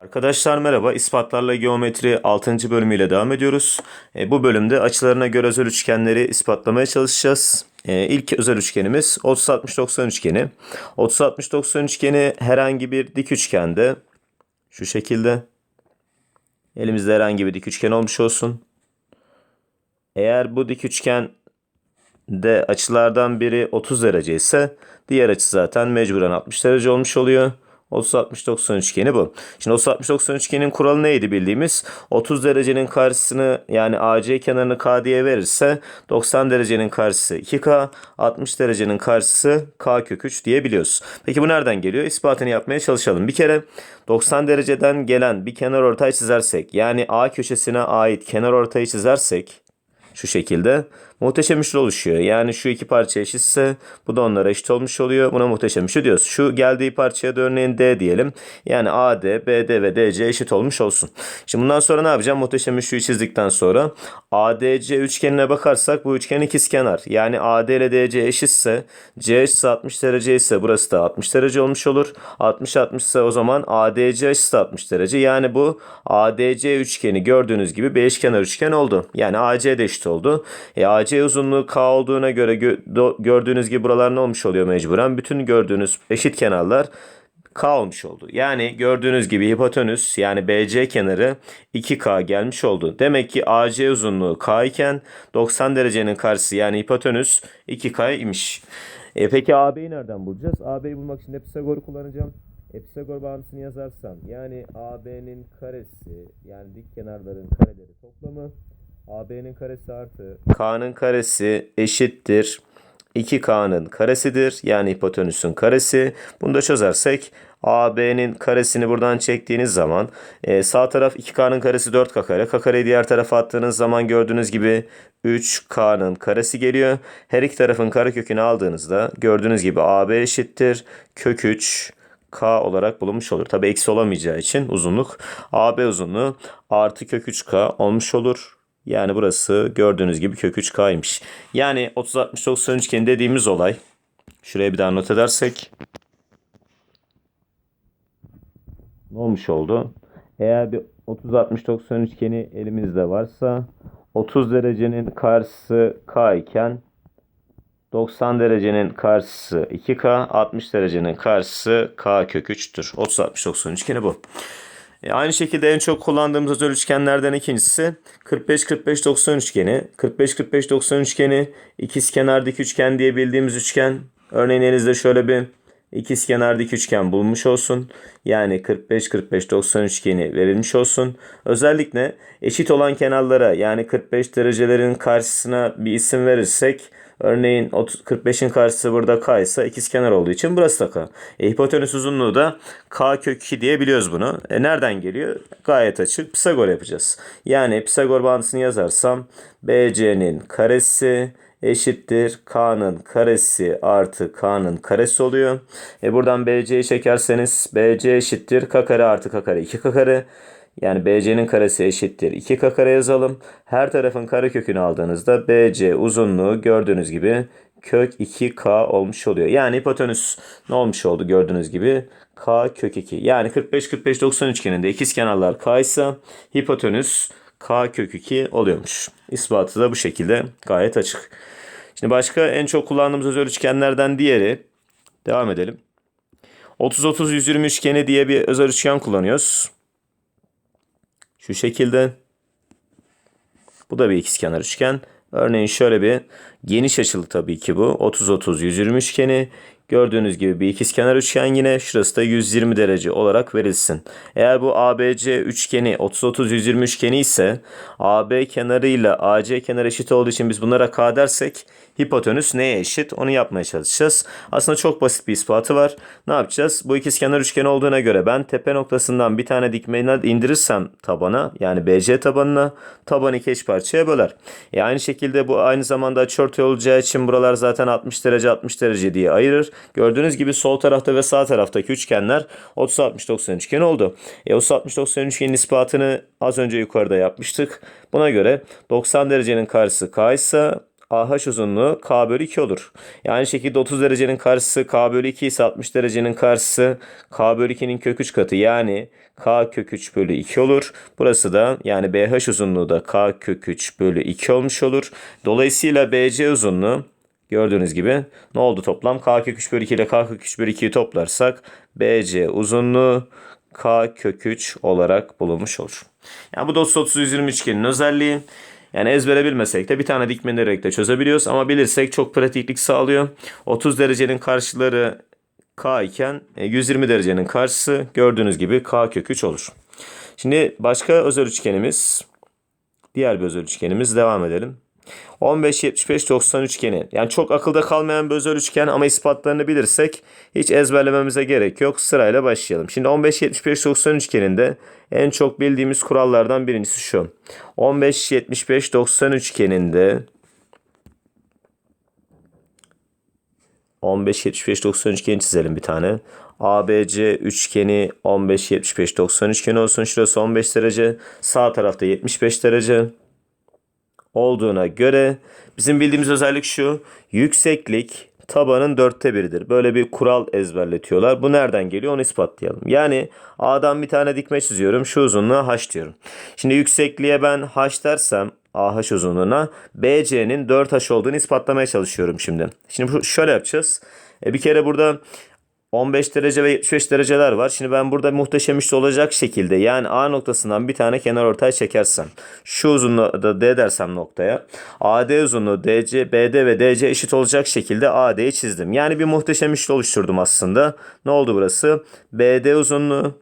Arkadaşlar merhaba. İspatlarla geometri 6. bölümüyle devam ediyoruz. E, bu bölümde açılarına göre özel üçgenleri ispatlamaya çalışacağız. E, ilk özel üçgenimiz 30-60-90 üçgeni. 30-60-90 üçgeni herhangi bir dik üçgende şu şekilde elimizde herhangi bir dik üçgen olmuş olsun. Eğer bu dik üçgen de açılardan biri 30 derece ise diğer açı zaten mecburen 60 derece olmuş oluyor. 30-60-90 üçgeni bu. Şimdi 30-60-90 üçgenin kuralı neydi bildiğimiz? 30 derecenin karşısını yani AC kenarını K diye verirse 90 derecenin karşısı 2K, 60 derecenin karşısı K kök 3 diyebiliyoruz. Peki bu nereden geliyor? İspatını yapmaya çalışalım. Bir kere 90 dereceden gelen bir kenar ortay çizersek yani A köşesine ait kenar ortayı çizersek şu şekilde muhteşem üçlü oluşuyor. Yani şu iki parça eşitse bu da onlara eşit olmuş oluyor. Buna muhteşem üçlü diyoruz. Şu geldiği parçaya da örneğin D diyelim. Yani AD, BD ve DC eşit olmuş olsun. Şimdi bundan sonra ne yapacağım? Muhteşem üçlüyü çizdikten sonra ADC üçgenine bakarsak bu üçgen ikizkenar. Yani AD ile DC eşitse C eşitse 60 derece ise burası da 60 derece olmuş olur. 60 60 ise o zaman ADC eşitse 60 derece. Yani bu ADC üçgeni gördüğünüz gibi bir eşkenar üçgen oldu. Yani AC de eşit oldu. E, AC uzunluğu K olduğuna göre gördüğünüz gibi buralar ne olmuş oluyor mecburen? Bütün gördüğünüz eşit kenarlar K olmuş oldu. Yani gördüğünüz gibi hipotenüs yani BC kenarı 2K gelmiş oldu. Demek ki AC uzunluğu K iken 90 derecenin karşısı yani hipotenüs 2K imiş. E peki AB'yi nereden bulacağız? AB'yi bulmak için de Pisagor'u kullanacağım. E Pisagor bağıntısını yazarsam yani AB'nin karesi yani dik kenarların kareleri toplamı AB'nin karesi artı K'nın karesi eşittir 2K'nın karesidir. Yani hipotenüsün karesi. Bunu da çözersek AB'nin karesini buradan çektiğiniz zaman e, sağ taraf 2K'nın karesi 4K kare. K kareyi diğer tarafa attığınız zaman gördüğünüz gibi 3K'nın karesi geliyor. Her iki tarafın karekökünü aldığınızda gördüğünüz gibi AB eşittir. Kök 3 K olarak bulunmuş olur. Tabi eksi olamayacağı için uzunluk AB uzunluğu artı kök 3K olmuş olur. Yani burası gördüğünüz gibi kök 3K'ymış. Yani 30-60-90 üçgeni dediğimiz olay. Şuraya bir daha not edersek. Ne olmuş oldu? Eğer bir 30-60-90 üçgeni elimizde varsa 30 derecenin karşısı K iken 90 derecenin karşısı 2K, 60 derecenin karşısı K kök 3'tür. 30-60-90 üçgeni bu. E, aynı şekilde en çok kullandığımız özel üçgenlerden ikincisi 45-45-90 üçgeni. 45-45-90 üçgeni ikizkenar dik üçgen diye bildiğimiz üçgen. Örneğin elinizde şöyle bir ikizkenar dik üçgen bulmuş olsun. Yani 45-45-90 üçgeni verilmiş olsun. Özellikle eşit olan kenarlara yani 45 derecelerin karşısına bir isim verirsek Örneğin 30 45'in karşısı burada k ise ikizkenar olduğu için burası da k. E, hipotenüs uzunluğu da k kök 2 diye biliyoruz bunu. E, nereden geliyor? Gayet açık. Pisagor yapacağız. Yani Pisagor bağıntısını yazarsam BC'nin karesi eşittir k'nın karesi artı k'nın karesi oluyor. E, buradan BC'yi çekerseniz BC eşittir k kare artı k kare 2 k kare. Yani BC'nin karesi eşittir 2K kare yazalım. Her tarafın karekökünü aldığınızda BC uzunluğu gördüğünüz gibi kök 2K olmuş oluyor. Yani hipotenüs ne olmuş oldu gördüğünüz gibi K kök 2. Yani 45-45-90 üçgeninde ikizkenarlar K ise hipotenüs K kök 2 oluyormuş. İspatı da bu şekilde gayet açık. Şimdi başka en çok kullandığımız özel üçgenlerden diğeri. Devam edelim. 30-30-120 üçgeni diye bir özel üçgen kullanıyoruz. Şu şekilde. Bu da bir ikizkenar üçgen. Örneğin şöyle bir geniş açılı tabii ki bu. 30-30-120 üçgeni. Gördüğünüz gibi bir ikizkenar üçgen yine şurası da 120 derece olarak verilsin. Eğer bu ABC üçgeni 30-30-120 üçgeni ise AB kenarıyla AC kenarı eşit olduğu için biz bunlara K dersek hipotenüs neye eşit onu yapmaya çalışacağız. Aslında çok basit bir ispatı var. Ne yapacağız? Bu ikizkenar üçgen olduğuna göre ben tepe noktasından bir tane dikmeyi indirirsem tabana yani BC tabanına tabanı iki eş parçaya böler. E aynı şekilde bu aynı zamanda açıortay olacağı için buralar zaten 60 derece 60 derece diye ayırır. Gördüğünüz gibi sol tarafta ve sağ taraftaki üçgenler 30-60-90 üçgen oldu. E 30-60-90 üçgenin ispatını az önce yukarıda yapmıştık. Buna göre 90 derecenin karşısı K ise AH uzunluğu K bölü 2 olur. Yani şekilde 30 derecenin karşısı K bölü 2 ise 60 derecenin karşısı K bölü 2'nin kök 3 katı. Yani k kök 3 bölü 2 olur. Burası da yani BH uzunluğu da k kök 3 bölü 2 olmuş olur. Dolayısıyla BC uzunluğu gördüğünüz gibi ne oldu toplam? k kök 3 bölü 2 ile k kök 3 bölü 2'yi toplarsak BC uzunluğu k kök 3 olarak bulunmuş olur. Yani bu da 30 120 üçgenin özelliği. Yani ezbere bilmesek de bir tane dikmelerek de çözebiliyoruz ama bilirsek çok pratiklik sağlıyor. 30 derecenin karşıları k iken e, 120 derecenin karşısı gördüğünüz gibi k kök 3 olur. Şimdi başka özel üçgenimiz diğer bir özel üçgenimiz devam edelim. 15 75 90 üçgeni. Yani çok akılda kalmayan bir özel üçgen ama ispatlarını bilirsek hiç ezberlememize gerek yok. Sırayla başlayalım. Şimdi 15 75 90 üçgeninde en çok bildiğimiz kurallardan birincisi şu. 15 75 90 üçgeninde 15 75 90 üçgeni çizelim bir tane. ABC üçgeni 15 75 90 üçgeni olsun. Şurası 15 derece. Sağ tarafta 75 derece olduğuna göre bizim bildiğimiz özellik şu. Yükseklik tabanın dörtte biridir. Böyle bir kural ezberletiyorlar. Bu nereden geliyor onu ispatlayalım. Yani A'dan bir tane dikme çiziyorum. Şu uzunluğa H diyorum. Şimdi yüksekliğe ben H dersem AH uzunluğuna BC'nin 4H olduğunu ispatlamaya çalışıyorum şimdi. Şimdi şöyle yapacağız. E bir kere burada 15 derece ve 75 dereceler var. Şimdi ben burada muhteşem üçlü olacak şekilde yani A noktasından bir tane kenar ortaya çekersem şu uzunluğu da D dersem noktaya AD uzunluğu DC, BD ve DC eşit olacak şekilde AD'yi çizdim. Yani bir muhteşem üçlü oluşturdum aslında. Ne oldu burası? BD uzunluğu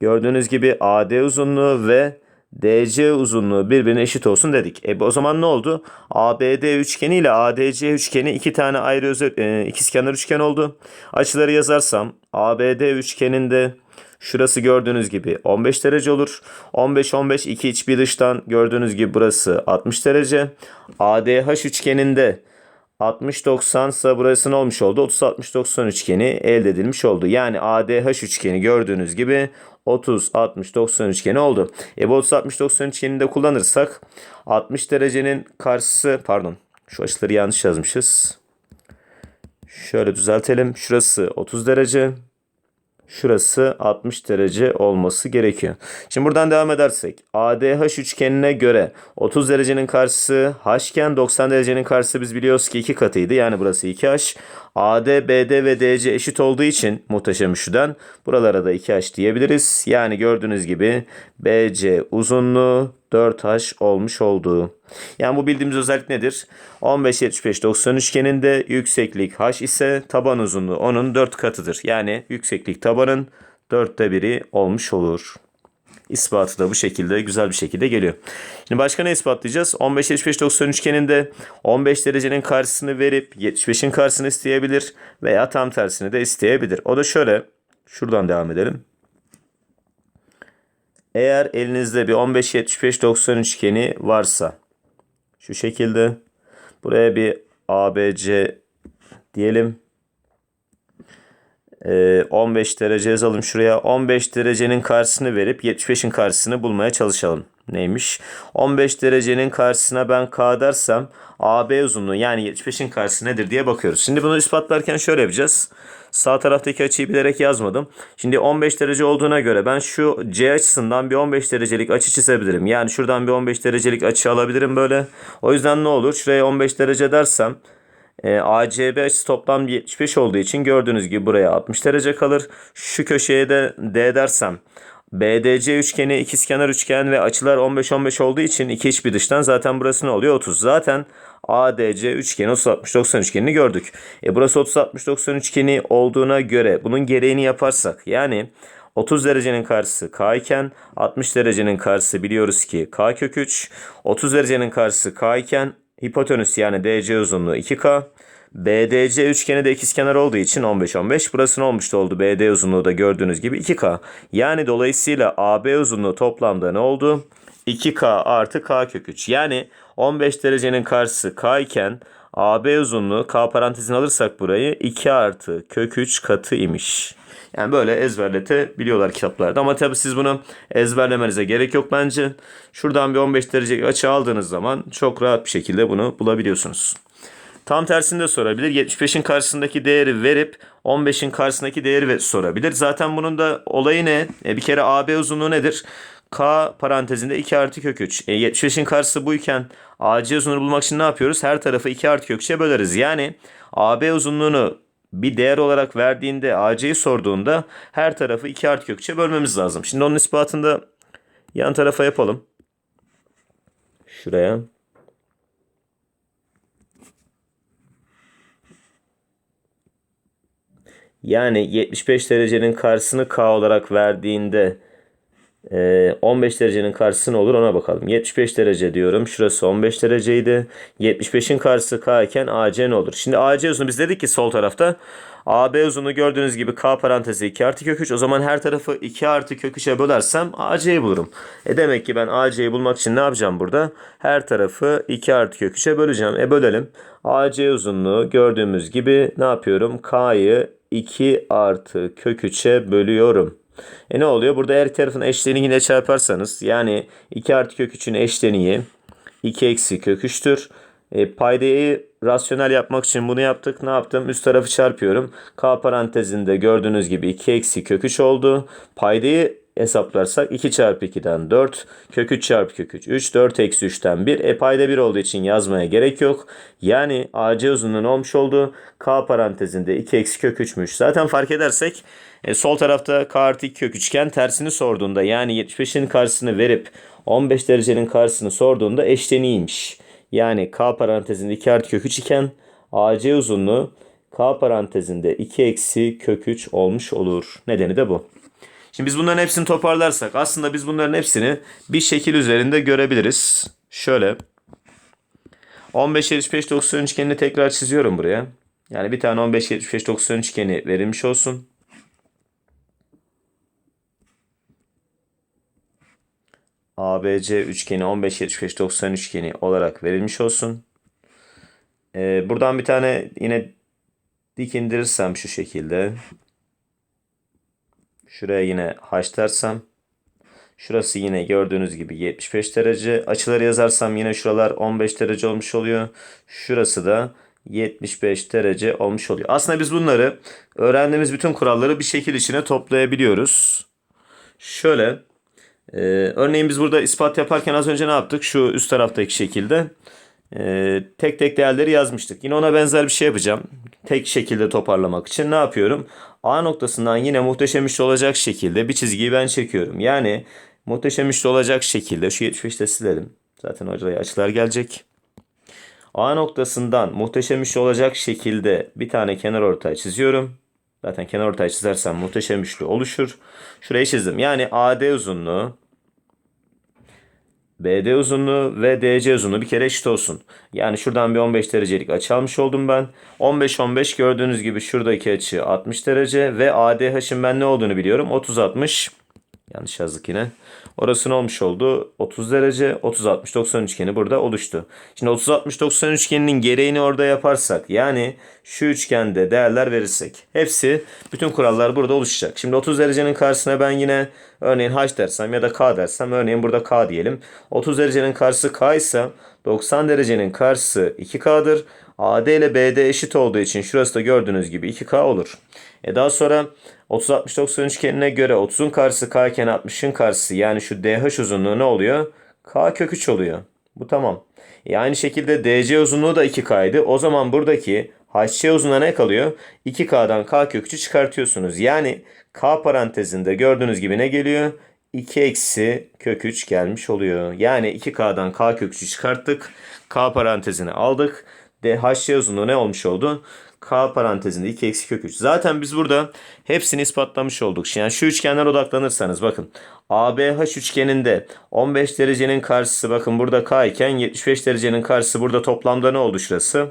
gördüğünüz gibi AD uzunluğu ve DC uzunluğu birbirine eşit olsun dedik. E o zaman ne oldu? ABD üçgeni ile ADC üçgeni iki tane ayrı özel, e, ikizkenar üçgen oldu. Açıları yazarsam ABD üçgeninde şurası gördüğünüz gibi 15 derece olur. 15 15 iki iç bir dıştan gördüğünüz gibi burası 60 derece. ADH üçgeninde 60-90 ise burası ne olmuş oldu? 30-60-90 üçgeni elde edilmiş oldu. Yani ADH üçgeni gördüğünüz gibi 30-60-90 üçgeni oldu. E bu 30-60-90 üçgenini de kullanırsak 60 derecenin karşısı pardon şu açıları yanlış yazmışız. Şöyle düzeltelim. Şurası 30 derece. Şurası 60 derece olması gerekiyor. Şimdi buradan devam edersek ADH üçgenine göre 30 derecenin karşısı H iken 90 derecenin karşısı biz biliyoruz ki 2 katıydı. Yani burası 2H. AD, BD ve DC eşit olduğu için muhteşem üçlüden buralara da 2H diyebiliriz. Yani gördüğünüz gibi BC uzunluğu 4H olmuş oldu. Yani bu bildiğimiz özellik nedir? 15 75 90 üçgeninde yükseklik H ise taban uzunluğu onun 4 katıdır. Yani yükseklik tabanın 4'te biri olmuş olur. İspatı da bu şekilde güzel bir şekilde geliyor. Şimdi başka ne ispatlayacağız? 15 75 90 üçgeninde 15 derecenin karşısını verip 75'in karşısını isteyebilir veya tam tersini de isteyebilir. O da şöyle. Şuradan devam edelim. Eğer elinizde bir 15 75 90 üçgeni varsa şu şekilde buraya bir ABC diyelim. Ee, 15 derece yazalım şuraya. 15 derecenin karşısını verip 75'in karşısını bulmaya çalışalım. Neymiş? 15 derecenin karşısına ben K dersem AB uzunluğu yani 75'in karşısı nedir diye bakıyoruz. Şimdi bunu ispatlarken şöyle yapacağız. Sağ taraftaki açıyı bilerek yazmadım. Şimdi 15 derece olduğuna göre ben şu C açısından bir 15 derecelik açı çizebilirim. Yani şuradan bir 15 derecelik açı alabilirim böyle. O yüzden ne olur? Şuraya 15 derece dersem e, ACB açısı toplam 75 olduğu için gördüğünüz gibi buraya 60 derece kalır. Şu köşeye de D dersem BDC üçgeni ikizkenar üçgen ve açılar 15-15 olduğu için iki iç dıştan zaten burası ne oluyor? 30. Zaten ADC üçgeni 30-60-90 üçgenini gördük. E burası 30-60-90 üçgeni olduğuna göre bunun gereğini yaparsak yani 30 derecenin karşısı K iken 60 derecenin karşısı biliyoruz ki K kök 3. 30 derecenin karşısı K iken hipotenüs yani DC uzunluğu 2K. BDC üçgeni de ikizkenar olduğu için 15-15. Burası ne olmuştu oldu? BD uzunluğu da gördüğünüz gibi 2K. Yani dolayısıyla AB uzunluğu toplamda ne oldu? 2K artı K kök 3. Yani 15 derecenin karşısı K iken AB uzunluğu K parantezine alırsak burayı 2 artı kök 3 katı imiş. Yani böyle ezberletebiliyorlar kitaplarda. Ama tabii siz bunu ezberlemenize gerek yok bence. Şuradan bir 15 derece açı aldığınız zaman çok rahat bir şekilde bunu bulabiliyorsunuz. Tam tersini de sorabilir. 75'in karşısındaki değeri verip 15'in karşısındaki değeri sorabilir. Zaten bunun da olayı ne? E, bir kere AB uzunluğu nedir? K parantezinde 2 artı kök 3. E, 75'in karşısı buyken AC uzunluğunu bulmak için ne yapıyoruz? Her tarafı 2 artı kök 3'e böleriz. Yani AB uzunluğunu bir değer olarak verdiğinde AC'yi sorduğunda her tarafı 2 artı kök 3'e bölmemiz lazım. Şimdi onun ispatında yan tarafa yapalım. Şuraya. Yani 75 derecenin karşısını K olarak verdiğinde 15 derecenin karşısı ne olur ona bakalım. 75 derece diyorum. Şurası 15 dereceydi. 75'in karşısı K iken AC ne olur? Şimdi AC uzunluğu biz dedik ki sol tarafta AB uzunluğu gördüğünüz gibi K parantezi 2 artı kök 3. O zaman her tarafı 2 artı kök 3'e bölersem AC'yi bulurum. E demek ki ben AC'yi bulmak için ne yapacağım burada? Her tarafı 2 artı kök 3'e böleceğim. E bölelim. AC uzunluğu gördüğümüz gibi ne yapıyorum? K'yı 2 artı kök 3'e bölüyorum. E ne oluyor? Burada her tarafın eşleniğini yine çarparsanız yani 2 artı kök 3'ün eşleniği 2 eksi kök 3'tür. E, paydayı rasyonel yapmak için bunu yaptık. Ne yaptım? Üst tarafı çarpıyorum. K parantezinde gördüğünüz gibi 2 eksi kök 3 oldu. Paydayı hesaplarsak 2 çarpı 2'den 4. Kök 3 çarpı kök 3. 3. 4 eksi 3'ten 1. E payda 1 olduğu için yazmaya gerek yok. Yani AC uzunluğu olmuş oldu? K parantezinde 2 eksi kök 3'müş. Zaten fark edersek e, sol tarafta K artı 2 kök 3 iken tersini sorduğunda yani 75'in karşısını verip 15 derecenin karşısını sorduğunda eşleniymiş. Yani K parantezinde 2 artı kök 3 iken AC uzunluğu K parantezinde 2 eksi kök 3 olmuş olur. Nedeni de bu. Şimdi biz bunların hepsini toparlarsak aslında biz bunların hepsini bir şekil üzerinde görebiliriz. Şöyle 15 75 90 üçgenini tekrar çiziyorum buraya. Yani bir tane 15 75 90 üçgeni verilmiş olsun. ABC üçgeni 15 75 90 üçgeni olarak verilmiş olsun. Ee, buradan bir tane yine dik indirirsem şu şekilde. Şuraya yine haşlarsam. Şurası yine gördüğünüz gibi 75 derece. Açıları yazarsam yine şuralar 15 derece olmuş oluyor. Şurası da 75 derece olmuş oluyor. Aslında biz bunları öğrendiğimiz bütün kuralları bir şekil içine toplayabiliyoruz. Şöyle e, örneğin biz burada ispat yaparken az önce ne yaptık? Şu üst taraftaki şekilde e, tek tek değerleri yazmıştık. Yine ona benzer bir şey yapacağım. Tek şekilde toparlamak için ne yapıyorum? A noktasından yine muhteşem üçlü olacak şekilde bir çizgiyi ben çekiyorum. Yani muhteşem üçlü olacak şekilde şu 75'te silelim. Zaten oraya açılar gelecek. A noktasından muhteşem üçlü olacak şekilde bir tane kenar ortay çiziyorum. Zaten kenar ortay çizersem muhteşem üçlü oluşur. Şurayı çizdim. Yani AD uzunluğu BD uzunluğu ve DC uzunluğu bir kere eşit olsun. Yani şuradan bir 15 derecelik açı almış oldum ben. 15-15 gördüğünüz gibi şuradaki açı 60 derece ve ADH'ın ben ne olduğunu biliyorum. 30-60 yanlış yazdık yine. Orası ne olmuş oldu? 30 derece 30-60-90 üçgeni burada oluştu. Şimdi 30-60-90 üçgeninin gereğini orada yaparsak yani şu üçgende değerler verirsek hepsi bütün kurallar burada oluşacak. Şimdi 30 derecenin karşısına ben yine örneğin h dersem ya da k dersem örneğin burada k diyelim. 30 derecenin karşısı k ise 90 derecenin karşısı 2k'dır. AD ile BD eşit olduğu için şurası da gördüğünüz gibi 2k olur. E daha sonra 30-60-90 üçgenine göre 30'un karşısı k iken 60'ın karşısı yani şu DH uzunluğu ne oluyor? K kök 3 oluyor. Bu tamam. E aynı şekilde DC uzunluğu da 2K'ydı. O zaman buradaki HC uzunluğuna ne kalıyor? 2K'dan K kök 3'ü çıkartıyorsunuz. Yani K parantezinde gördüğünüz gibi ne geliyor? 2 eksi kök 3 gelmiş oluyor. Yani 2K'dan K kök 3'ü çıkarttık. K parantezini aldık. De HC uzunluğu ne olmuş oldu? K parantezinde 2 eksi kök 3. Zaten biz burada hepsini ispatlamış olduk. Yani şu üçgenler odaklanırsanız bakın. ABH üçgeninde 15 derecenin karşısı bakın burada K iken 75 derecenin karşısı burada toplamda ne oldu şurası?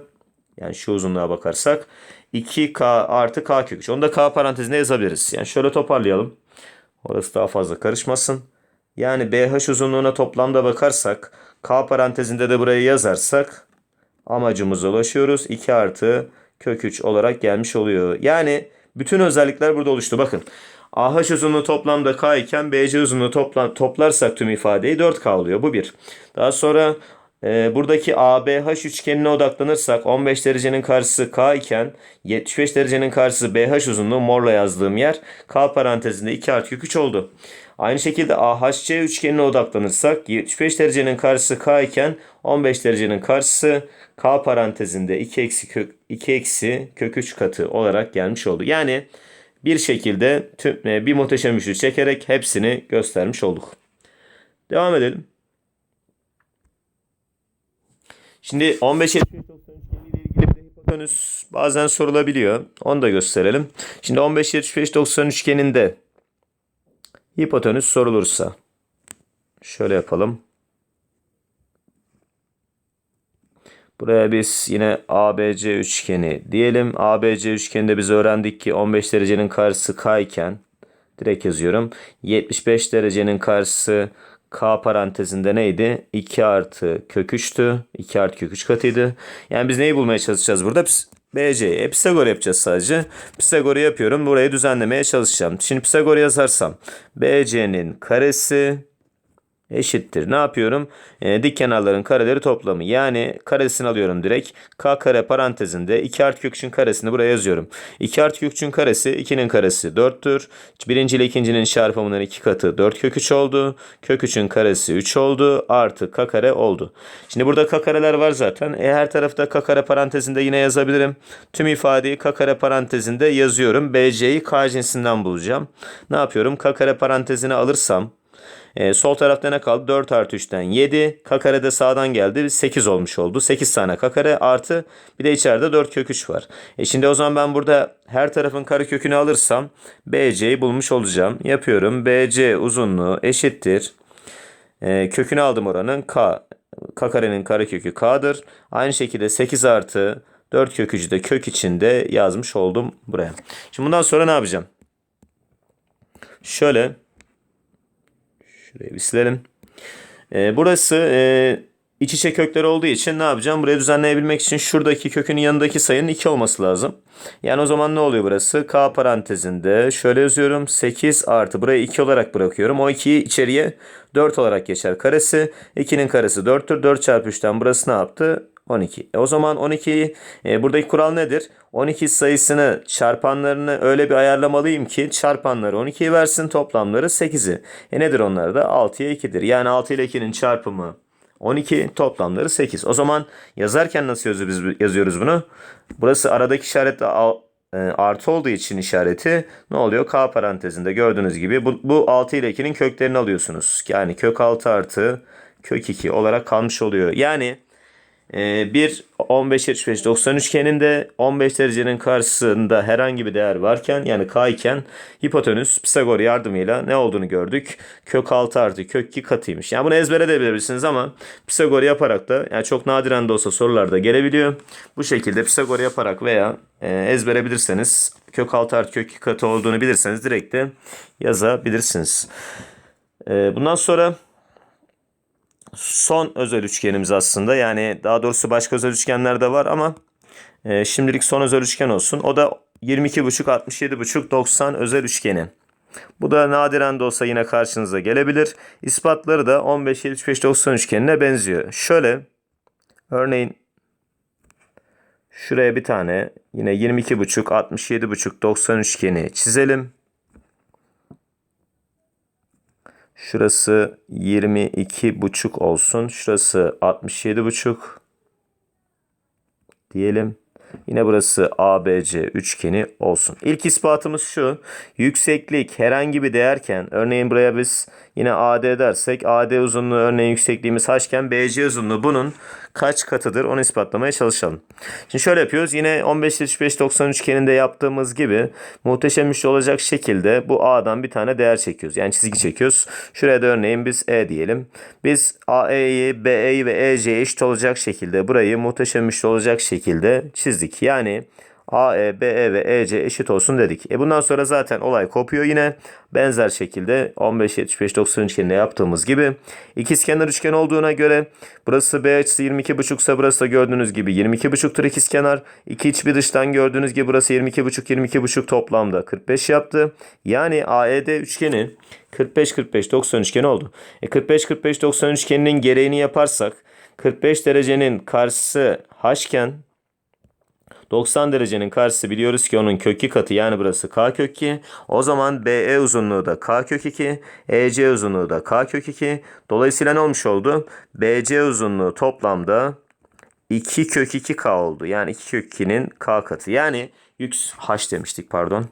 Yani şu uzunluğa bakarsak 2K artı K kök 3. Onu da K parantezinde yazabiliriz. Yani şöyle toparlayalım. Orası daha fazla karışmasın. Yani BH uzunluğuna toplamda bakarsak K parantezinde de burayı yazarsak amacımıza ulaşıyoruz. 2 artı kök 3 olarak gelmiş oluyor. Yani bütün özellikler burada oluştu. Bakın AH uzunluğu toplamda K iken BC uzunluğu toplam, toplarsak tüm ifadeyi 4K oluyor. Bu bir. Daha sonra buradaki ABH üçgenine odaklanırsak 15 derecenin karşısı K iken 75 derecenin karşısı BH uzunluğu morla yazdığım yer K parantezinde 2 artı kök 3 oldu. Aynı şekilde AHC üçgenine odaklanırsak 75 derecenin karşısı K iken 15 derecenin karşısı K parantezinde 2 eksi kök 2 eksi kök 3 katı olarak gelmiş oldu. Yani bir şekilde tüm e, bir muhteşem üçlü çekerek hepsini göstermiş olduk. Devam edelim. Şimdi 15 75 93 ile ilgili bir de hipotenüs bazen sorulabiliyor. Onu da gösterelim. Şimdi 15 75 90 üçgeninde hipotenüs sorulursa şöyle yapalım. Buraya biz yine ABC üçgeni diyelim. ABC üçgeninde biz öğrendik ki 15 derecenin karşısı K iken direkt yazıyorum. 75 derecenin karşısı K parantezinde neydi? 2 artı kök 3'tü. 2 artı kök 3 katıydı. Yani biz neyi bulmaya çalışacağız burada? Pis- BC'yi. E, Pisagor yapacağız sadece. Pisagor'u yapıyorum. Burayı düzenlemeye çalışacağım. Şimdi Pisagor yazarsam BC'nin karesi eşittir. Ne yapıyorum? E, dik kenarların kareleri toplamı. Yani karesini alıyorum direkt. K kare parantezinde 2 artı kök üçün karesini buraya yazıyorum. 2 artı kök üçün karesi 2'nin karesi 4'tür. Birinci ile ikincinin çarpımının 2 katı 4 kök 3 oldu. Kök 3'ün karesi 3 oldu. Artı k kare oldu. Şimdi burada k kareler var zaten. E, her tarafta k kare parantezinde yine yazabilirim. Tüm ifadeyi k kare parantezinde yazıyorum. BC'yi k cinsinden bulacağım. Ne yapıyorum? K kare parantezine alırsam e, sol tarafta ne kaldı? 4 artı 3'ten 7. K kare de sağdan geldi. 8 olmuş oldu. 8 tane k kare artı bir de içeride 4 kök 3 var. E şimdi o zaman ben burada her tarafın kare kökünü alırsam BC'yi bulmuş olacağım. Yapıyorum. BC uzunluğu eşittir. E, kökünü aldım oranın k. K karenin karekökü k'dır. Aynı şekilde 8 artı 4 kök 3'ü de kök içinde yazmış oldum buraya. Şimdi bundan sonra ne yapacağım? Şöyle Şurayı bir silelim. Ee, burası e, iç içe kökler olduğu için ne yapacağım? Burayı düzenleyebilmek için şuradaki kökün yanındaki sayının 2 olması lazım. Yani o zaman ne oluyor burası? K parantezinde şöyle yazıyorum. 8 artı burayı 2 olarak bırakıyorum. O 2'yi içeriye 4 olarak geçer karesi. 2'nin karesi 4'tür. 4 çarpı 3'ten burası ne yaptı? 12. E o zaman 12'yi e, buradaki kural nedir? 12 sayısını çarpanlarını öyle bir ayarlamalıyım ki çarpanları 12'yi versin toplamları 8'i. E nedir onlar da? 6'ya 2'dir. Yani 6 ile 2'nin çarpımı 12 toplamları 8. O zaman yazarken nasıl yazıyoruz, biz, yazıyoruz bunu? Burası aradaki işaretle e, artı olduğu için işareti ne oluyor? K parantezinde gördüğünüz gibi bu, bu 6 ile 2'nin köklerini alıyorsunuz. Yani kök 6 artı kök 2 olarak kalmış oluyor. Yani bir 15 75 90 üçgeninde 15 derecenin karşısında herhangi bir değer varken yani k iken hipotenüs Pisagor yardımıyla ne olduğunu gördük. Kök 6 artı kök 2 katıymış. Yani bunu ezbere de bilebilirsiniz ama Pisagor yaparak da yani çok nadiren de olsa sorularda gelebiliyor. Bu şekilde Pisagor yaparak veya e, ezbere bilirseniz kök 6 artı kök 2 katı olduğunu bilirseniz direkt de yazabilirsiniz. E, bundan sonra son özel üçgenimiz aslında. Yani daha doğrusu başka özel üçgenler de var ama e, şimdilik son özel üçgen olsun. O da 22,5 67,5 90 özel üçgeni. Bu da nadiren de olsa yine karşınıza gelebilir. İspatları da 15 75 90 üçgenine benziyor. Şöyle örneğin şuraya bir tane yine 22,5 67,5 90 üçgeni çizelim. Şurası 22,5 olsun. Şurası 67,5 diyelim. Yine burası ABC üçgeni olsun. İlk ispatımız şu. Yükseklik herhangi bir değerken örneğin buraya biz yine AD dersek AD uzunluğu örneğin yüksekliğimiz h'ken BC uzunluğu bunun kaç katıdır onu ispatlamaya çalışalım. Şimdi şöyle yapıyoruz. Yine 15 75 90 üçgeninde yaptığımız gibi muhteşem üçlü olacak şekilde bu A'dan bir tane değer çekiyoruz. Yani çizgi çekiyoruz. Şuraya da örneğin biz E diyelim. Biz AE'yi, BE'yi ve EC'yi eşit olacak şekilde burayı muhteşem üçlü olacak şekilde çizdik. Yani AE, BE ve EC eşit olsun dedik. E bundan sonra zaten olay kopuyor yine. Benzer şekilde 15, 75, 90 üçgeninde yaptığımız gibi. İkizkenar üçgen olduğuna göre burası B açısı 22,5 ise burası da gördüğünüz gibi 22,5'tur ikizkenar. İki iç bir dıştan gördüğünüz gibi burası 22,5, 22,5 toplamda 45 yaptı. Yani AED üçgeni 45, 45, 90 üçgeni oldu. E 45, 45, 90 üçgeninin gereğini yaparsak 45 derecenin karşısı h iken 90 derecenin karşısı biliyoruz ki onun kök 2 katı yani burası k kök 2. O zaman BE uzunluğu da k kök 2. EC uzunluğu da k kök 2. Dolayısıyla ne olmuş oldu? BC uzunluğu toplamda 2 kök 2k oldu. Yani 2 kök 2'nin k katı. Yani yük h demiştik pardon.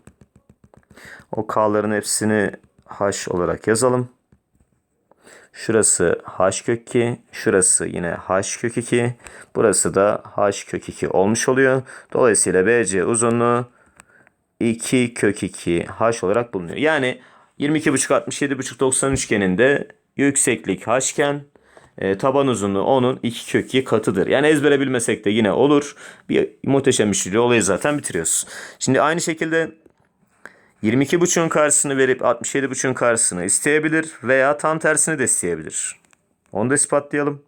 O k'ların hepsini h olarak yazalım. Şurası h kök 2, şurası yine h kök 2, burası da h kök 2 olmuş oluyor. Dolayısıyla BC uzunluğu 2 kök 2 h olarak bulunuyor. Yani 22,5 67,5 90 üçgeninde yükseklik h iken e, taban uzunluğu onun 2 kök 2 katıdır. Yani ezbere bilmesek de yine olur. Bir muhteşem üçlü olayı zaten bitiriyoruz. Şimdi aynı şekilde 22.5'un karşısını verip 67.5'un karşısını isteyebilir veya tam tersini de isteyebilir. Onu da ispatlayalım.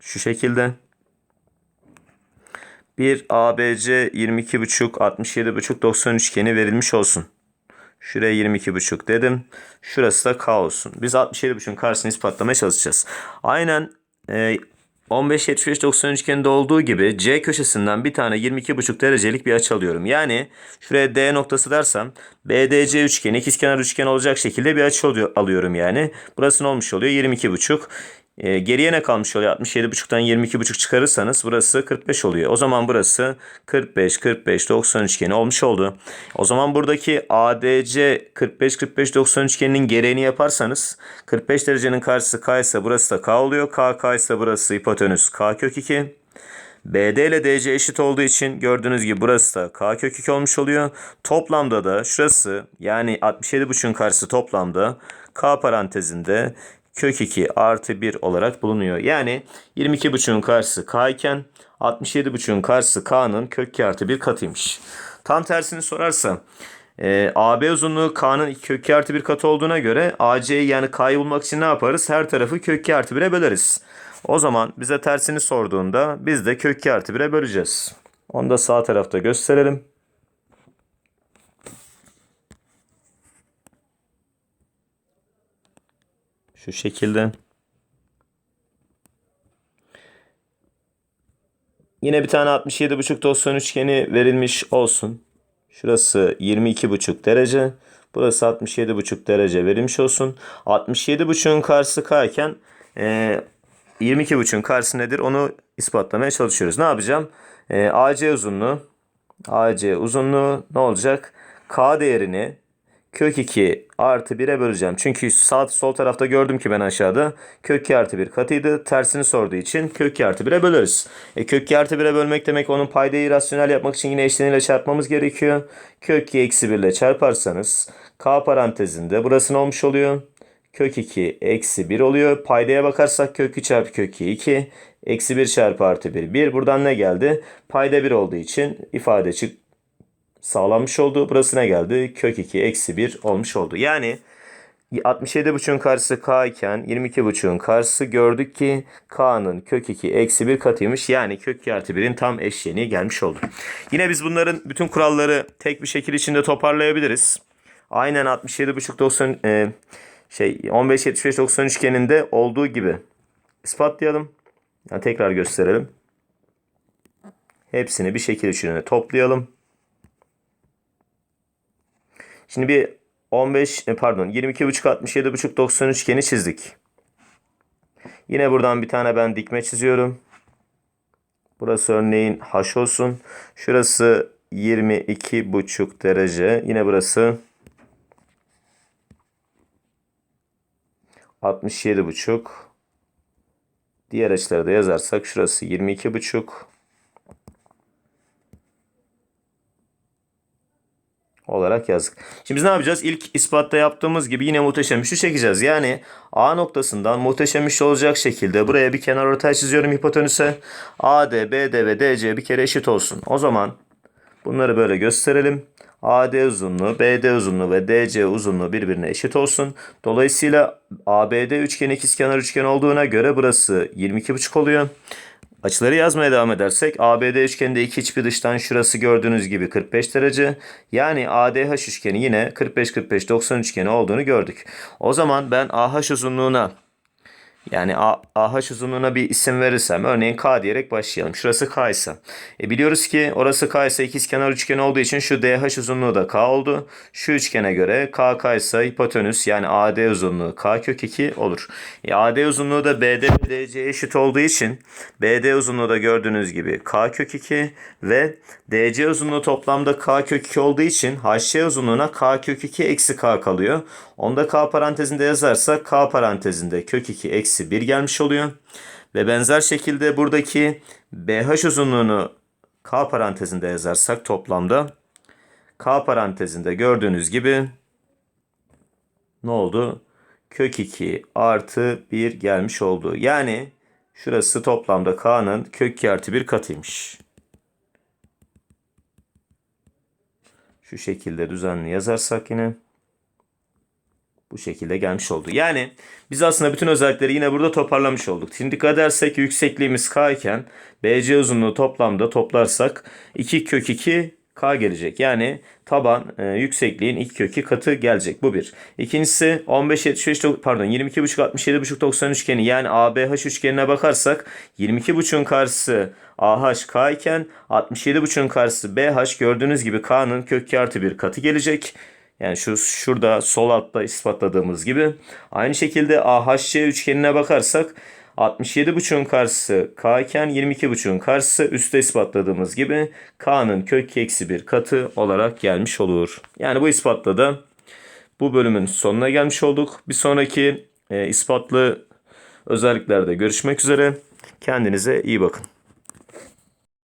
Şu şekilde. Bir ABC 22.5 67.5 90 üçgeni verilmiş olsun. Şuraya 22.5 dedim. Şurası da K olsun. Biz 67.5'un karşısını ispatlamaya çalışacağız. Aynen e, 15 75 90 üçgeninde olduğu gibi C köşesinden bir tane 22,5 derecelik bir açı alıyorum. Yani şuraya D noktası dersem BDC üçgeni ikizkenar üçgen olacak şekilde bir açı alıyorum yani. Burası ne olmuş oluyor? 22,5. E, geriye ne kalmış oluyor? 67,5'tan 22,5 çıkarırsanız burası 45 oluyor. O zaman burası 45, 45, 90 üçgeni olmuş oldu. O zaman buradaki ADC 45, 45, 90 üçgeninin gereğini yaparsanız 45 derecenin karşısı K ise burası da K oluyor. K, K ise burası hipotenüs K kök 2. BD ile DC eşit olduğu için gördüğünüz gibi burası da K kök 2 olmuş oluyor. Toplamda da şurası yani 67,5'un karşısı toplamda K parantezinde kök 2 artı 1 olarak bulunuyor. Yani 22,5'un karşısı K iken 67,5'un karşısı K'nın kök 2 artı 1 katıymış. Tam tersini sorarsa e, AB uzunluğu K'nın kök 2 artı 1 katı olduğuna göre AC'yi yani K'yı bulmak için ne yaparız? Her tarafı kök 2 artı 1'e böleriz. O zaman bize tersini sorduğunda biz de kök 2 artı 1'e böleceğiz. Onu da sağ tarafta gösterelim. Şu şekilde. Yine bir tane 67,5 90 üçgeni verilmiş olsun. Şurası 22,5 derece. Burası 67,5 derece verilmiş olsun. 67,5'un karşısı K iken e, 22,5'un karşısı nedir? Onu ispatlamaya çalışıyoruz. Ne yapacağım? E, AC uzunluğu AC uzunluğu ne olacak? K değerini kök 2 artı 1'e böleceğim. Çünkü sağ sol tarafta gördüm ki ben aşağıda kök 2 artı 1 katıydı. Tersini sorduğu için kök 2 artı 1'e böleriz. E, kök 2 artı 1'e bölmek demek onun paydayı rasyonel yapmak için yine eşleniyle çarpmamız gerekiyor. Kök 2 eksi 1 ile çarparsanız k parantezinde burası ne olmuş oluyor? Kök 2 eksi 1 oluyor. Paydaya bakarsak kök 2 çarpı kök 2 2. Eksi 1 çarpı artı 1 1. Buradan ne geldi? Payda 1 olduğu için ifade çık sağlanmış oldu. Burası ne geldi? Kök 2 eksi 1 olmuş oldu. Yani 67,5'un karşısı k iken 22,5'un karşısı gördük ki k'nın kök 2 eksi 1 katıymış. Yani kök 2 artı 1'in tam eşleniği gelmiş oldu. Yine biz bunların bütün kuralları tek bir şekil içinde toparlayabiliriz. Aynen 67,5 90 e, şey 15 75 90 üçgeninde olduğu gibi ispatlayalım. Yani tekrar gösterelim. Hepsini bir şekil içine toplayalım. Şimdi bir 15 e, pardon 22,5 67,5 90 üçgeni çizdik. Yine buradan bir tane ben dikme çiziyorum. Burası örneğin h olsun. Şurası 22,5 derece. Yine burası 67,5. Diğer açıları da yazarsak şurası 22,5. Olarak yazdık. Şimdi biz ne yapacağız? İlk ispatta yaptığımız gibi yine muhteşem üçlü çekeceğiz. Yani A noktasından muhteşem üçlü olacak şekilde buraya bir kenar ortay çiziyorum hipotenüse. AD, BD ve DC bir kere eşit olsun. O zaman bunları böyle gösterelim. AD uzunluğu, BD uzunluğu ve DC uzunluğu birbirine eşit olsun. Dolayısıyla ABD üçgeni ikizkenar üçgen olduğuna göre burası 22,5 oluyor. Açıları yazmaya devam edersek ABD üçgeninde iki iç bir dıştan şurası gördüğünüz gibi 45 derece. Yani ADH üçgeni yine 45-45-90 üçgeni olduğunu gördük. O zaman ben AH uzunluğuna Yani A- AH uzunluğuna bir isim verirsem örneğin K diyerek başlayalım. Şurası K ise. E biliyoruz ki orası K ise ikizkenar üçgen olduğu için şu DH uzunluğu da K oldu. Şu üçgene göre K K ise hipotenüs yani AD uzunluğu K kök 2 olur. E AD uzunluğu da BD DC'ye eşit olduğu için BD uzunluğu da gördüğünüz gibi K kök 2 ve DC uzunluğu toplamda K kök 2 olduğu için HC uzunluğuna K kök 2 eksi K kalıyor. Onu da K parantezinde yazarsak K parantezinde kök 2 eksi 1 gelmiş oluyor. Ve benzer şekilde buradaki BH uzunluğunu K parantezinde yazarsak toplamda K parantezinde gördüğünüz gibi ne oldu? Kök 2 artı 1 gelmiş oldu. Yani şurası toplamda K'nın kök 2 artı 1 katıymış. Şu şekilde düzenli yazarsak yine bu şekilde gelmiş oldu. Yani biz aslında bütün özellikleri yine burada toparlamış olduk. Şimdi dikkat edersek yüksekliğimiz k iken BC uzunluğu toplamda toplarsak 2 kök 2 k gelecek. Yani taban e, yüksekliğin 2 kök 2 katı gelecek. Bu bir. İkincisi 15 75 do- pardon 22,5 67,5 90 üçgeni yani ABH üçgenine bakarsak 22,5'un karşısı AH K iken 67,5'un karşısı BH gördüğünüz gibi K'nın kök 2 artı 1 katı gelecek. Yani şu şurada sol altta ispatladığımız gibi. Aynı şekilde AHC üçgenine bakarsak 67,5'un karşısı K iken 22,5'un karşısı üstte ispatladığımız gibi K'nın kök eksi 1 katı olarak gelmiş olur. Yani bu ispatla da bu bölümün sonuna gelmiş olduk. Bir sonraki e, ispatlı özelliklerde görüşmek üzere. Kendinize iyi bakın.